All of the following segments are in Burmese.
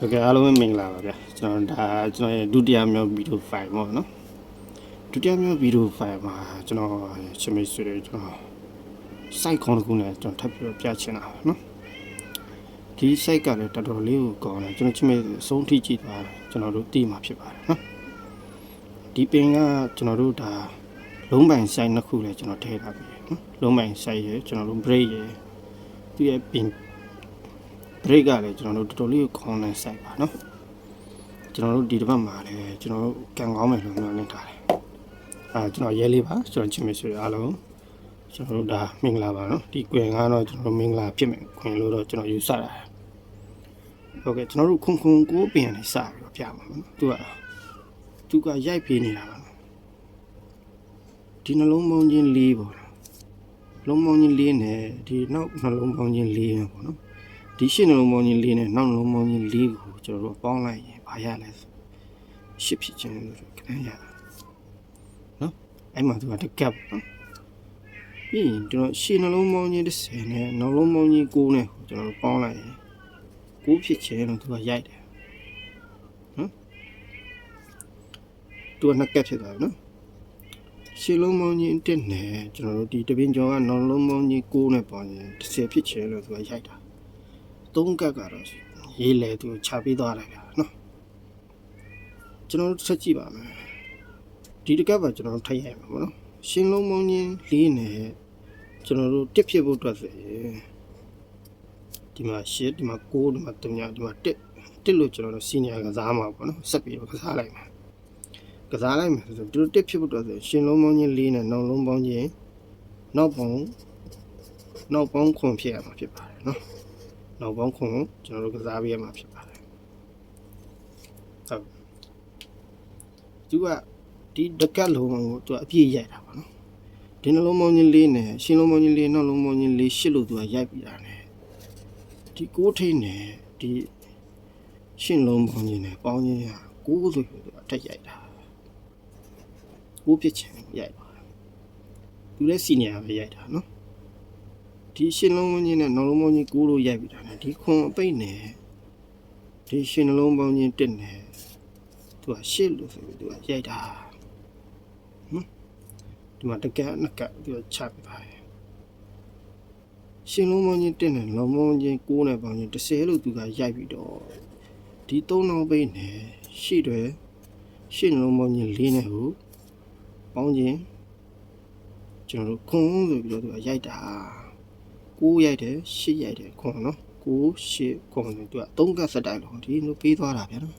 ဟုတ်ကဲ့အားလုံးပဲမင်္ဂလာပါဗျာကျွန်တော်ဒါကျွန်တော်ရဲ့ဒုတိယမြောက်ဗီဒီယိုဖိုင်ပေါ့နော်ဒုတိယမြောက်ဗီဒီယိုဖိုင်မှာကျွန်တော်ချင်မိတ်ဆွေတွေကျွန်တော် site ခေါင်းတစ်ခုနဲ့ကျွန်တော်ထပ်ပြီးတော့ပြချင်တာပါနော်ဒီ site ကလည်းတော်တော်လေးကိုကောင်းတယ်ကျွန်တော်ချင်မိတ်ဆွေအဆုံးထိကြည့်သွားတယ်ကျွန်တော်တို့သိမှာဖြစ်ပါတယ်နော်ဒီပင်ကကျွန်တော်တို့ဒါလုံးပိုင် site နှစ်ခုလည်းကျွန်တော်ထည့်ထားပြီနော်လုံးပိုင် site ရယ်ကျွန်တော်တို့ break ရယ်သူရဲ့ပင် break ကလည်းကျွန်တော်တို့တော်တော်လေးကိုခေါင်းနဲ့စိုက်ပါနော်ကျွန်တော်တို့ဒီတစ်ပတ်မှာလည်းကျွန်တော်တို့ကန်ကောင်းမယ်လို့မျှော်လင့်ထားတယ်အာကျွန်တော်ရဲလေးပါကျွန်တော်ချစ်မိတ်ဆွေအားလုံးကျွန်တော်တို့ဒါမင်္ဂလာပါနော်ဒီကွင်ကတော့ကျွန်တော်တို့မင်္ဂလာဖြစ်မယ်ခွင်လို့တော့ကျွန်တော်ယူဆတာဟုတ်ကဲ့ကျွန်တော်တို့ခုံခုံကိုပင်နေစပြီးတော့ပြပါမယ်နော်သူကသူကရိုက်ပြေးနေတာပါနော်ဒီနှလုံးပေါင်းချင်းလေးပေါ့နော်လုံးပေါင်းချင်းလေးနဲ့ဒီနောက်နှလုံးပေါင်းချင်းလေးနဲ့ပေါ့နော် ဒီရှင်းနှလုံးပေါင်းကြီးလေးနဲ့နောက်နှလုံးပေါင်းကြီးလေးကိုကျွန်တော်တို့ပေါင်းလိုက်ရင်ဘာရလဲဆိုရှစ်ဖြစ်ခြင်းလို့ခဏရတာနော်အဲ့မှာသူကတကပ်နော်ပြီးရင်ကျွန်တော်ရှင်းနှလုံးပေါင်းကြီး30နဲ့နောက်လုံးပေါင်းကြီး9နဲ့ကိုကျွန်တော်တို့ပေါင်းလိုက်ရင်9ဖြစ်ခြင်းလို့သူကရိုက်တယ်နော်သူကနှစ်ကပ်ဖြစ်သွားပြီနော်ရှင်းလုံးပေါင်းကြီး1နဲ့ကျွန်တော်တို့ဒီတပင်းကျော်ကနောက်လုံးပေါင်းကြီး9နဲ့ပေါင်းရင်10ဖြစ်ခြင်းလို့သူကရိုက်တာ သုံးကတ်ကတော့ရေးလေသူချပေးသွားတယ်ဗျာနော်ကျွန်တော်တို့ဆက်ကြည့်ပါမယ်ဒီတကတ်ပါကျွန်တော်တို့ထိုက်ရိုက်မှာပေါ့နော်ရှင်းလုံးပေါင်းချင်းလေးနဲ့ကျွန်တော်တို့တစ်ဖြစ်ဖို့အတွက်ဆိုရင်ဒီမှာရှစ်ဒီမှာ9ဒီမှာ3ညဒီမှာ1တစ်လို့ကျွန်တော်တို့စီနီယာကစားမှာပေါ့နော်ဆက်ပြီးတော့ကစားလိုက်မှာကစားလိုက်မှာဆိုတော့ဒီလိုတစ်ဖြစ်ဖို့အတွက်ဆိုရင်ရှင်းလုံးပေါင်းချင်းလေးနဲ့နောက်လုံးပေါင်းချင်းနောက်ပေါင်းနောက်ပေါင်းခွန်ဖြစ်ရမှာဖြစ်ပါတယ်နော် နောက်ပေါင်းခွန်ကိုကျွန်တော်တို့ကစားပေးရမှာဖြစ်ပါတယ်ဟုတ်သူကဒီတကက်လုံးကိုသူကအပြည့်ရိုက်တာပါနော်ဒီနှလုံးပေါင်းချင်းလေးနဲ့ရှင်းလုံးပေါင်းချင်းလေးနောက်လုံးပေါင်းချင်းလေးရှစ်လို့သူကရိုက်ပြီးတာ ਨੇ ဒီကိုးထိန်နဲ့ဒီရှင်းလုံးပေါင်းချင်းနဲ့ပေါင်းချင်းကကိုးဆိုပြီးသူအထက်ရိုက်တာကိုးဖြစ်ချင်ရိုက်ပါသူလည်းစီနီယာပဲရိုက်တာနော် ဒီရှင်လုံးပေါင်းချင်းနဲ့နှလုံးပေါင်းချင်းကိုးလို့ရိုက်ပြီးတာနဲ့ဒီခွန်အပိတ်နဲ့ဒီရှင်နှလုံးပေါင်းချင်းတက်နဲ့သူကရှစ်လို့ဆိုပြီးသူကရိုက်တာဟမ်ဒီမှာတကယ်နှစ်ကပ်သူကချပြပါတယ်ရှင်လုံးပေါင်းချင်းတက်နဲ့နှလုံးပေါင်းချင်းကိုးနဲ့ပေါင်းချင်း30လို့သူကရိုက်ပြီးတော့ဒီသုံးနှောင်းပိတ်နဲ့ရှစ်တွေရှစ်နှလုံးပေါင်းချင်းလေးနဲ့ကိုပေါင်းချင်းကျွန်တော်တို့ခွန်ဆိုပြီးတော့သူကရိုက်တာ 9ရိုက်တယ်10ရိုက်တယ်ခွန်နော်9 10ခွန်ဆိုသူက3ကတ်စတိုင်လုံးဒီလိုပေးသွားတာဗျာနော်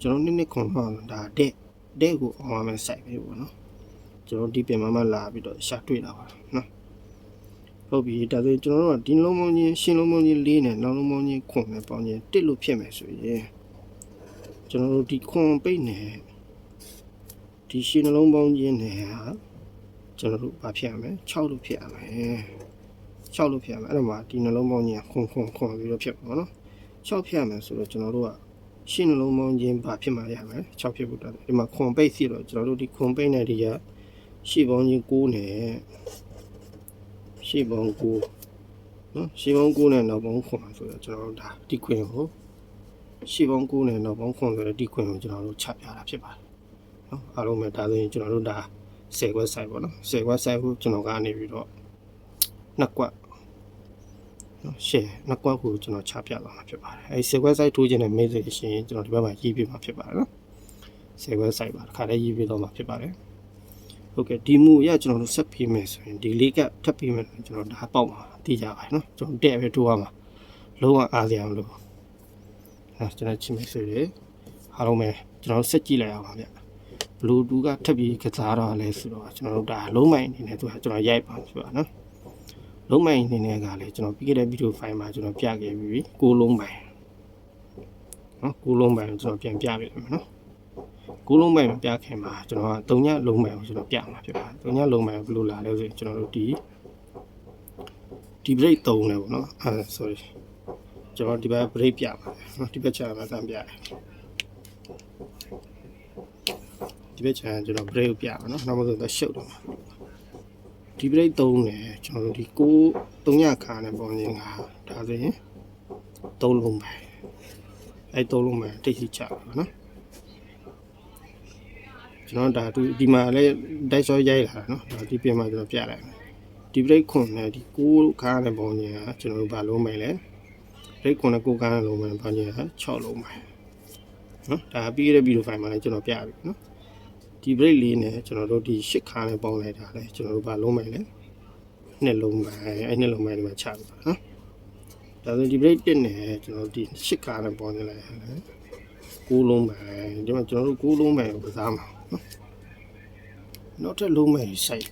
ကျွန်တော်နှစ်နှစ်ခွန်တော့ဒါတဲ့တဲ့ကိုအောင်ရမယ်စိုက်ပဲပေါ့နော်ကျွန်တော်ဒီပြင်မှာမှလာပြီးတော့ရှာတွေ့တာပါနော်ဟုတ်ပြီဒါဆိုကျွန်တော်တို့ကဒီလုံးမုံကြီးရှင်းလုံးမုံကြီးလေးနဲ့နောက်လုံးမုံကြီးခွန်နဲ့ပေါင်းချင်းတစ်လို့ဖြစ်မယ်ဆိုရင်ကျွန်တော်တို့ဒီခွန်ပိတ်နဲ့ဒီရှင်းနှလုံးပေါင်းချင်းနဲ့ဟာကျွန်တော်တို့ဘာဖြစ်ရမလဲ6လို့ဖြစ်ရမယ် 6လို့ဖြစ်ရမယ်အဲ့တော့မှဒီနှလုံးပေါင်းကြီးခွန်ခွန်ခွန်ပြီးတော့ဖြစ်ပါတော့နော်6ဖြစ်ရမယ်ဆိုတော့ကျွန်တော်တို့ကရှင်းနှလုံးပေါင်းချင်းဘာဖြစ်မှရမယ်6ဖြစ်ဖို့တက်တယ်ဒီမှာခွန်ပိတ်စီတော့ကျွန်တော်တို့ဒီခွန်ပိတ်နဲ့ဒီကရှေ့ပေါင်းချင်း9နဲ့ရှေ့ပေါင်း9နော်ရှေ့ပေါင်း9နဲ့နောက်ပေါင်းခွန်ဆိုတော့ကျွန်တော်တို့ဒါဒီခွင်ကိုရှေ့ပေါင်း9နဲ့နောက်ပေါင်းခွန်ဆိုတော့ဒီခွင်ကိုကျွန်တော်တို့ချပြတာဖြစ်ပါတယ်နော်အားလုံးပဲဒါဆိုရင်ကျွန်တော်တို့ဒါ10 website ပေါ့နော်10 website ကိုကျွန်တော်ကနေပြီးတော့နှစ်ကွက်နော် share နှစ်ကွက်ကိုကျွန်တော်ချပြသွားမှာဖြစ်ပါတယ်အဲဒီ save website ထိုးခြင်းနဲ့ mail ဆိုရှင်ကျွန်တော်ဒီဘက်မှာရေးပြမှာဖြစ်ပါတယ်နော် save website ပါတစ်ခါတည်းရေးပြတော့မှာဖြစ်ပါတယ်ဟုတ်ကဲ့ဒီမူရကျွန်တော်တို့ဆက်ပြီးမယ်ဆိုရင်ဒီလေးကထပ်ပြီးမယ်ဆိုရင်ကျွန်တော်ဒါပေါက်မှာသိကြပါတယ်နော်ကျွန်တော်တဲ့ပဲထိုးရမှာလုံးဝအားစရာမလိုနော်ကျွန်တော်ချင်းမိတ်ဆွေတွေအားလုံးပဲကျွန်တော်ဆက်ကြည့်လိုက်အောင်ပါဗျဘလူးတူကထပ်ပြီးကစားတော့လဲဆိုတော့ကျွန်တော်တို့ဒါလုံးမိုင်အနေနဲ့သူကကျွန်တော်ရိုက်ပါဖြစ်ပါနော် လုံးမိုင်အနေနဲ့ကလည်းကျွန်တော်ပြီးခဲ့တဲ့ဗီဒီယိုဖိုင်မှာကျွန်တော်ပြခဲ့ပြီးပြီကိုလုံးမိုင်နော်ကိုလုံးမိုင်ကိုကျွန်တော်ပြန်ပြပေးမယ်နော်ကိုလုံးမိုင်မပြခင်မှာကျွန်တော်ကတုံညလုံးမိုင်ကိုကျွန်တော်ပြမှာဖြစ်ပါတယ်တုံညလုံးမိုင်ကိုဘယ်လိုလာလဲဆိုရင်ကျွန်တော်တို့ဒီဒီ break 3လဲပေါ့နော်အဲ sorry ကျွန်တော်ဒီဘက် break ပြမှာနော်ဒီဘက်ချာမှာတန်းပြတယ်ဒီဘက်ချာကျွန်တော် break ကိုပြမှာနော်နောက်မှဆိုတော့ရှုပ်တော့မှာ ဒီပရိတ်3နဲ့ကျွန်တော်တို့ဒီ6 3ညခါနဲ့ပုံချင်းကဒါဆိုရင်3လုံးပဲအဲ့သုံးလုံးမှတိတ်စီချပါနော်ကျွန်တော်ဒါသူဒီမှာလည်းတိုက်စောရိုက်လာတာနော်ဒါဒီပြင်မှာကျွန်တော်ပြလိုက်မယ်ဒီ break ခွန်နဲ့ဒီ6ခါနဲ့ပုံကြီးကကျွန်တော်တို့ဘာလုံးမယ်လဲ break ခွန်နဲ့6ခါနဲ့လုံးမယ်ပုံကြီးက6လုံးမယ်နော်ဒါပြီးရတဲ့ဗီဒီယိုဖိုင်မှာလည်းကျွန်တော်ပြပြီနော် ဒီ break လေးနဲ့ကျွန်တော်တို့ဒီ8ခါနဲ့ပေါင်းလိုက်တာလဲကျွန်တော်တို့ဘာလုံးမယ်လဲနှစ်လုံးပဲအဲ့နှစ်လုံးပဲဒီမှာချပြီနော်ဒါဆိုဒီ break 1နဲ့ကျွန်တော်ဒီ8ခါနဲ့ပေါင်းနေလိုက်ရတယ်9လုံးပဲဒီမှာကျွန်တော်တို့9လုံးပဲကစားမှာနော်နောက်ထပ်လုံးမယ်စိုက်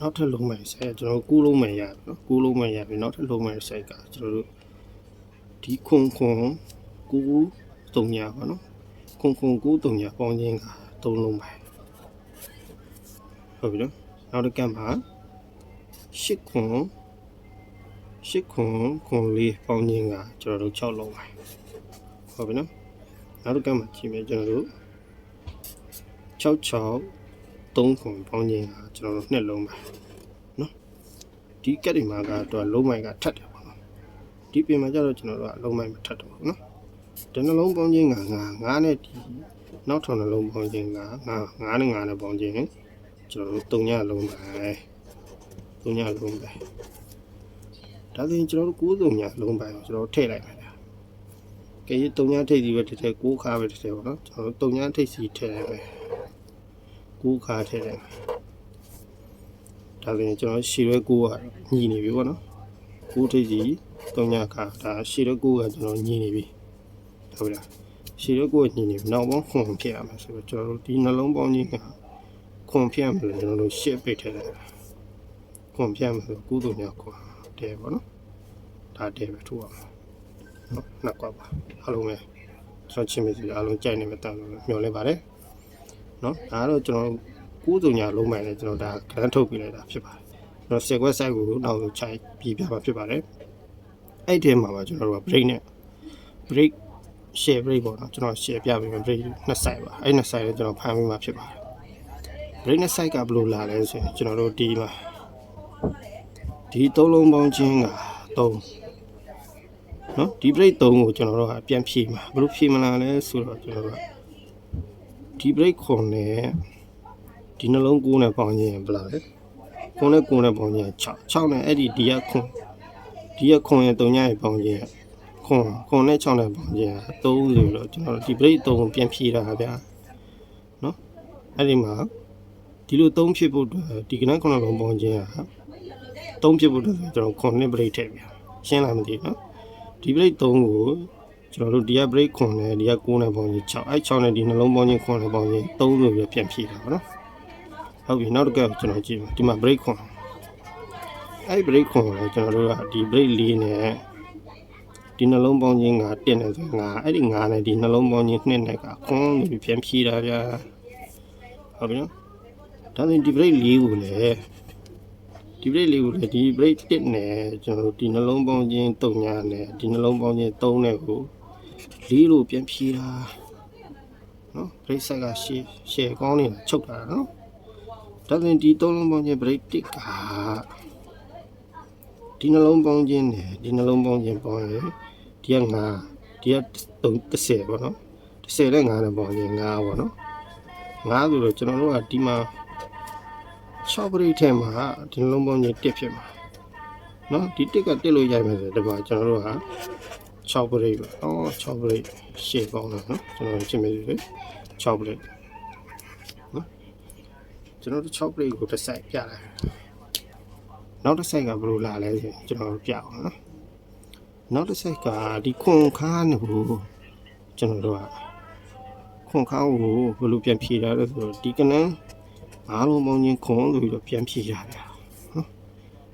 နောက်ထပ်လုံးမယ်စိုက်ကျွန်တော်9လုံးမယ်ရတယ်နော်9လုံးမယ်ရပြီနောက်ထပ်လုံးမယ်စိုက်ကကျွန်တော်တို့ဒီခွန်ခွန်9 3ညာပါနော်ခွန်ခွန်9 3ညာပေါင်းခြင်းက3လုံးပဲ ဟုတ်ပြီနော်နောက်တစ်ကပ်မှာ8ခွန်8ခွန်ခွန်လေးပေါင်းခြင်းကကျွန်တော်တို့6လုံးပဲဟုတ်ပြီနော်နောက်တစ်ကပ်မှာကြည့်မယ်ကျွန်တော်တို့6 6 3ခွန်ပေါင်းခြင်းကကျွန်တော်တို့နှစ်လုံးပဲနော်ဒီကက်ဒီမှာကတော့လုံးမိုင်ကထတ်တယ်ပေါ့နော်ဒီပြင်မှာကျတော့ကျွန်တော်တို့ကလုံးမိုင်မထတ်တော့ဘူးနော်ဒီနှလုံးပေါင်းခြင်းကငါငါနဲ့ဒီနောက်ထောင်နှလုံးပေါင်းခြင်းကငါငါနဲ့ငါနဲ့ပေါင်းခြင်း ကျွန်တော်တို့၃ညလုံးပဲ၃ညလုံးပဲဒါဆိုရင်ကျွန်တော်တို့9ညလုံးပဲကျွန်တော်ထည့်လိုက်မယ်ဗျာကဲ3ညထိပ်စီပဲတစ်ထည့်9ခါပဲတစ်ထည့်ပေါ့နော်ကျွန်တော်တို့3ညထိပ်စီထည့်လိုက်မယ်ကိုးခါထည့်တယ်ဒါဆိုရင်ကျွန်တော်ရှည်ရွက်ကိုးကညီနေပြီပေါ့နော်ကိုးထိပ်စီ၃ညခါဒါရှည်ရွက်ကိုးကကျွန်တော်ညီနေပြီဟုတ်လားရှည်ရွက်ကိုးကညီနေပြီနောက်ပေါင်းခွန်ဖြစ်ရမယ်ဆိုတော့ကျွန်တော်တို့ဒီနှလုံးပေါင်းကြီးက ခွန်ဖြစ်ရမယ်လို့ကျွန်တော်တို့ရှစ်ပိတ်ထည့်တယ်ခွန်ဖြစ်ရမယ်ဆိုကိုးတုံညခွန်တဲပေါ့နော်ဒါတဲပဲထိုးရမှာနော်နှစ်ကွက်ပါအားလုံးပဲကျွန်တော်ချင်းမစီအားလုံးကြိုက်နေမှာတန်လို့မျှော်လင့်ပါတယ်နော်ဒါကတော့ကျွန်တော်ကိုးစုံညာလုံးမိုင်နဲ့ကျွန်တော်ဒါကရန်ထုတ်ပြလိုက်တာဖြစ်ပါတယ်ကျွန်တော် set website ကိုနောက်ဆုံးခြိုက်ပြီးပြပါဖြစ်ပါတယ်အဲ့ဒီမှာပါကျွန်တော်တို့က break နဲ့ break share break ပေါ့နော်ကျွန်တော် share ပြပေးမယ် break နှစ် site ပါအဲ့နှစ် site ကိုကျွန်တော်ဖမ်းပြီးမှဖြစ်ပါတယ် break နှစ် site ကဘယ်လိုလာလဲဆိုရင်ကျွန်တော်တို့ဒီမှာဒီသုံးလုံးပေါင်းချင်းက3နော်ဒီ break 3ကိုကျွန်တော်တို့ကပြန်ဖြည့်မှာဘယ်လိုဖြည့်မလားလဲဆိုတော့ကျွန်တော်တို့ကဒီ break ခွန်နဲ့ဒီနှလုံးကိုးနဲ့ပေါင်းခြင်းဘယ်လားလဲခွန်နဲ့ကိုးနဲ့ပေါင်းခြင်း6 6နဲ့အဲ့ဒီဒီကခွန်ဒီကခွန်ရဲ့3ညရဲ့ပေါင်းခြင်းခွန်ခွန်နဲ့6နဲ့ပေါင်းခြင်း3ဆိုတော့ကျွန်တော်တို့ဒီ break 3ကိုပြန်ဖြည့်တာဗျာနော်အဲ့ဒီမှာ ဒီလို3ဖြစ်ဖို့အတွက်ဒီကနန်းခုနလုံးပေါင်းခြင်းက3ဖြစ်ဖို့အတွက်ကျွန်တော်ခွန်နဲ့ break ထည့်ဗျာရှင်းလားမသိဘူးနော်ဒီ break 3ကိုကျွန်တော်တို့ဒီက break ခွန်နဲ့ဒီက9နဲ့ပေါင်းခြင်း6အဲ့6နဲ့ဒီနှလုံးပေါင်းခြင်းခွန်နဲ့ပေါင်းခြင်း3ဆိုပြီးပြန်ဖြည့်တာပါနော်ဟုတ်ပြီနောက်တစ်ခါကျွန်တော်ကြည့်မယ်ဒီမှာ break ခွန်အဲ့ break ခွန်ကိုကျွန်တော်တို့ကဒီ break 4နဲ့ဒီနှလုံးပေါင်းခြင်းက1နဲ့ဆို5အဲ့ဒီ5နဲ့ဒီနှလုံးပေါင်းခြင်း2နဲ့ကခွန်လို့ပြန်ဖြည့်တာဗျာဟုတ်ပြီနော် ဒါဆိုရင်ဒီ break 4ကိုလည်းဒီ break လေးကိုလည်းဒီ break 1နဲ့ကျွန်တော်တို့ဒီနှလုံးပေါင်းခြင်း3ညာနဲ့ဒီနှလုံးပေါင်းခြင်း3နဲ့ကို4လို့ပြန်ဖြည့်တာနော် break set ကရှေ့ရှေ့ကောင်းနေတာချုပ်တာနော်ဒါဆိုရင်ဒီ3လုံးပေါင်းခြင်း break 1ကဒီနှလုံးပေါင်းခြင်းနဲ့ဒီနှလုံးပေါင်းခြင်းပေါင်းရင်ဒီက9ဒီက30ပေါ့နော်30နဲ့9နဲ့ပေါင်းရင်9ပေါ့နော်9ဆိုတော့ကျွန်တော်တို့ကဒီမှာ 6ပရိထဲမှာဒီနှလုံးပေါင်းခြင်း1ဖြစ်မှာနော်ဒီ1ကတက်လို့ရိုက်မယ်ဆိုတော့ဒီမှာကျွန်တော်တို့က6ပရိပဲအော်6ပရိရှေ့ပေါင်းတော့နော်ကျွန်တော်ရှင်းမယ်ဆိုလေ6ပရိနော်ကျွန်တော်တို့6ပရိကိုတစ်ဆိုင်ပြလိုက်နောက်တစ်ဆိုင်ကဘယ်လိုလာလဲဆိုကျွန်တော်ပြအောင်နော်နောက်တစ်ဆိုင်ကဒီခွန်ခါနေဘူးကျွန်တော်တို့ကခွန်ခါကိုဘယ်လိုပြန်ဖြေတာလဲဆိုတော့ဒီကနန်း အားလုံးပေါင်းချင်းခွန်လို့ပြီးတော့ပြန်ဖြေရတယ်နော်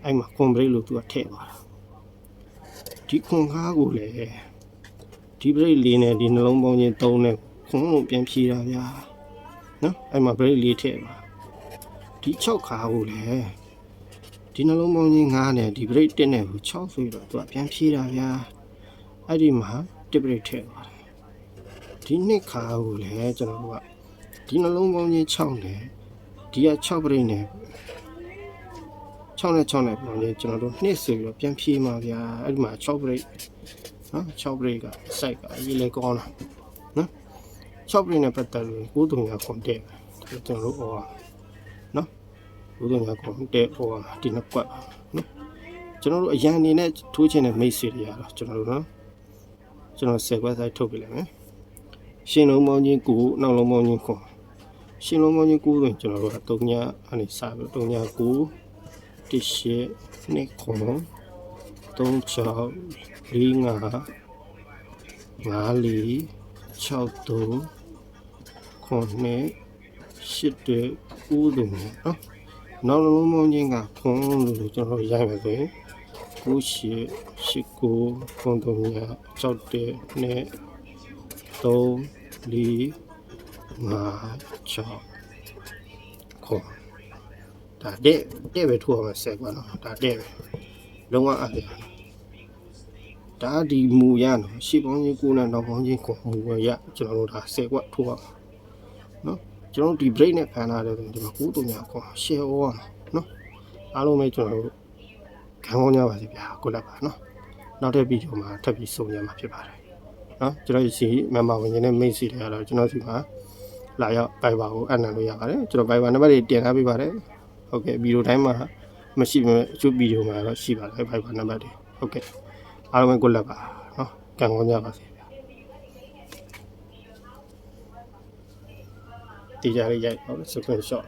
အဲ့မှာခွန်ဘရိတ်လို့သူကထည့်သွားတာဒီခွန်ခါကိုလည်းဒီဘရိတ်လေးနဲ့ဒီနှလုံးပေါင်းချင်းသုံးနဲ့ခွန်လို့ပြန်ဖြေတာဗျာနော်အဲ့မှာဘရိတ်လေးထည့်ပါဒီ6ခါကိုလည်းဒီနှလုံးပေါင်းချင်း9နဲ့ဒီဘရိတ်1နဲ့ကို6ဆိုပြီးတော့သူကပြန်ဖြေတာဗျာအဲ့ဒီမှာတစ်ဘရိတ်ထည့်သွားတယ်ဒီနှစ်ခါကိုလည်းကျွန်တော်တို့ကဒီနှလုံးပေါင်းချင်း6နဲ့ ဒီက6ပရိတ်နဲ့6နဲ့6နဲ့ပြောရင်ကျွန်တော်တို့နှစ်ဆိုပြီးတော့ပြန်ဖြေမှာဗျာအဲ့ဒီမှာ6ပရိတ်နော်6 break က site ကရေးလေကောင်းတာနော်6 break နဲ့ပတ်သက်လို့ကိုးတုံရခွန်တဲ့ပဲကျွန်တော်တို့ဟောနော်ကိုးတုံရခွန်တဲ့ဟောဒီနှစ်ကွက်နော်ကျွန်တော်တို့အရန်အနေနဲ့ထိုးချင်တဲ့မိတ်ဆွေတွေရတော့ကျွန်တော်တို့နော်ကျွန်တော်10ခွက်ဆိုင်ထုတ်ပြလိုက်မယ်ရှင်လုံးမောင်းချင်းကိုနောက်လုံးမောင်းချင်းခွန် ရှင်လုံးပေါင်းကြီး9ဆိုရင်ကျွန်တော်တို့က3ညအနေစပြီး3ည9 1ရှစ်နှစ်ခုံ3 6 4 5 5 4 6 3ခုနှစ်ရှစ်တဲ့9ဆိုရင်နော်နောက်လုံးပေါင်းကြီးကခွန်လို့ကျွန်တော်ရိုက်မယ်ဆိုရင်9ရှစ်ရှစ်9ခွန်3ည6တဲ့2 3 4 ငါချောခုံဒါတဲ့တဲ့ပဲထိုးအောင်ဆက်ကွာနော်ဒါတဲ့ပဲလုံးဝအဲ့ဒါဒါဒီမူရနော်ရှေ့ပေါင်းချင်းကိုယ်နဲ့နောက်ပေါင်းချင်းကိုမူရကျွန်တော်တို့ဒါ10ကွက်ထိုးအောင်နော်ကျွန်တော်တို့ဒီ break နဲ့ဖန်လာတယ်ဒီမှာကိုယ်တို့များကော share အောင်နော်အားလုံးပဲကျွန်တော်တို့ခံကောင်းကြပါစေဗျာကိုလက်ပါနော်နောက်တဲ့ဗီဒီယိုမှာထပ်ပြီးဆုံရမှာဖြစ်ပါတယ်နော်ကျွန်တော်ဒီမမဝင်နေတဲ့မိတ်ဆွေတွေကတော့ကျွန်တော်ဒီမှာ လာရောက် Viber ကိုအနံ့လို့ရပါတယ်ကျွန်တော် Viber နံပါတ်တွေတင်ထားပေးပါတယ်ဟုတ်ကဲ့ဗီဒီယိုတိုင်းမှာမရှိပေမဲ့အချို့ဗီဒီယိုမှာတော့ရှိပါတယ် Viber နံပါတ်တွေဟုတ်ကဲ့အားလုံးပဲကိုလက်ပါနော်ကံကောင်းကြပါစေဗျာဒီကြလေးရိုက်ပါဦး screenshot